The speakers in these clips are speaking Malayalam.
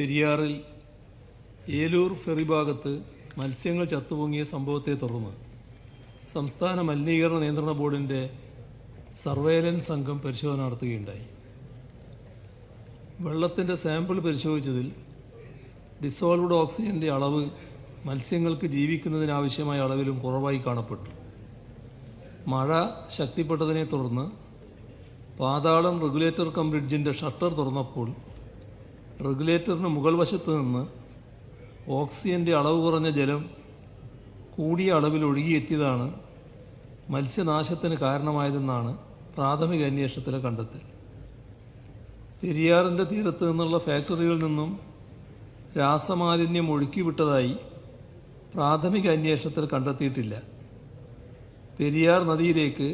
പെരിയാറിൽ ഏലൂർ ഫെറി ഭാഗത്ത് മത്സ്യങ്ങൾ ചത്തുപൊങ്ങിയ സംഭവത്തെ തുടർന്ന് സംസ്ഥാന മലിനീകരണ നിയന്ത്രണ ബോർഡിന്റെ സർവേലൻസ് സംഘം പരിശോധന നടത്തുകയുണ്ടായി. വെള്ളത്തിന്റെ സാമ്പിൾ പരിശോധിച്ചതിൽ ഡിസോൾവ്ഡ് ഓക്സിജന്റെ അളവ് മത്സ്യങ്ങൾക്ക് ജീവിക്കുന്നതിനാവശ്യമായ അളവിലും കുറവായി കാണപ്പെട്ടു. മഴ ശക്തിപ്പെട്ടതിനെ തുടർന്ന് പാതാളം റെഗുലേറ്റർ കം ബ്രിഡ്ജിന്റെ ഷട്ടർ തുറന്നപ്പോൾ റെഗുലേറ്ററിന് മുകൾ വശത്ത് നിന്ന് ഓക്സിജന്റെ അളവ് കുറഞ്ഞ ജലം കൂടിയ അളവിൽ ഒഴുകിയെത്തിയതാണ് മത്സ്യനാശത്തിന് കാരണമായതെന്നാണ് പ്രാഥമിക അന്വേഷണത്തിലെ കണ്ടെത്തൽ. പെരിയാറിന്റെ തീരത്ത് നിന്നുള്ള ഫാക്ടറികളിൽ നിന്നും രാസമാലിന്യം ഒഴുക്കിവിട്ടതായി പ്രാഥമിക അന്വേഷണത്തിൽ കണ്ടെത്തിയിട്ടില്ല. പെരിയാർ നദിയിലേക്ക്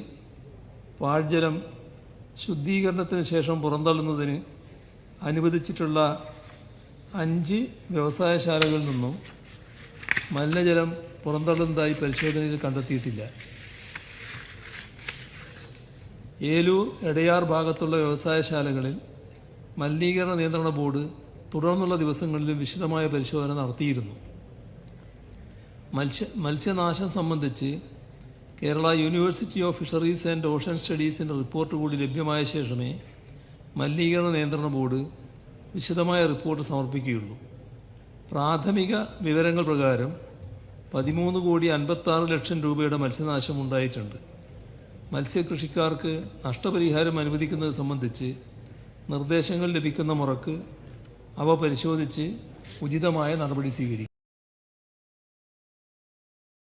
പാഴ്ജലം ശുദ്ധീകരണത്തിന് ശേഷം പുറന്തള്ളുന്നതിന് അനുവദിച്ചിട്ടുള്ള അഞ്ച് വ്യവസായശാലകളിൽ നിന്നും മലിനജലം പുറന്തള്ളുന്നതായി പരിശോധനയിൽ കണ്ടെത്തിയിട്ടില്ല. ഏലൂർ എടയാർ ഭാഗത്തുള്ള വ്യവസായശാലകളിൽ മലിനീകരണ നിയന്ത്രണ ബോർഡ് തുടർന്നുള്ള ദിവസങ്ങളിലും വിശദമായ പരിശോധന നടത്തിയിരുന്നു. മത്സ്യ മത്സ്യനാശം സംബന്ധിച്ച് Kerala university of fisheries and ocean സ്റ്റഡീസിന്റെ report കൂടി ലഭ്യമായ ശേഷമേ മലിനീകരണ നിയന്ത്രണ ബോർഡ് വിശദമായ റിപ്പോർട്ട് സമർപ്പിക്കുകയുള്ളൂ. പ്രാഥമിക വിവരങ്ങൾ പ്രകാരം പതിമൂന്ന് കോടി അൻപത്താറ് ലക്ഷം രൂപയുടെ മത്സ്യനാശം ഉണ്ടായിട്ടുണ്ട്. മത്സ്യകൃഷിക്കാർക്ക് നഷ്ടപരിഹാരം അനുവദിക്കുന്നത് സംബന്ധിച്ച് നിർദ്ദേശങ്ങൾ ലഭിക്കുന്ന മുറക്ക് അവ പരിശോധിച്ച് ഉചിതമായ നടപടി സ്വീകരിക്കും.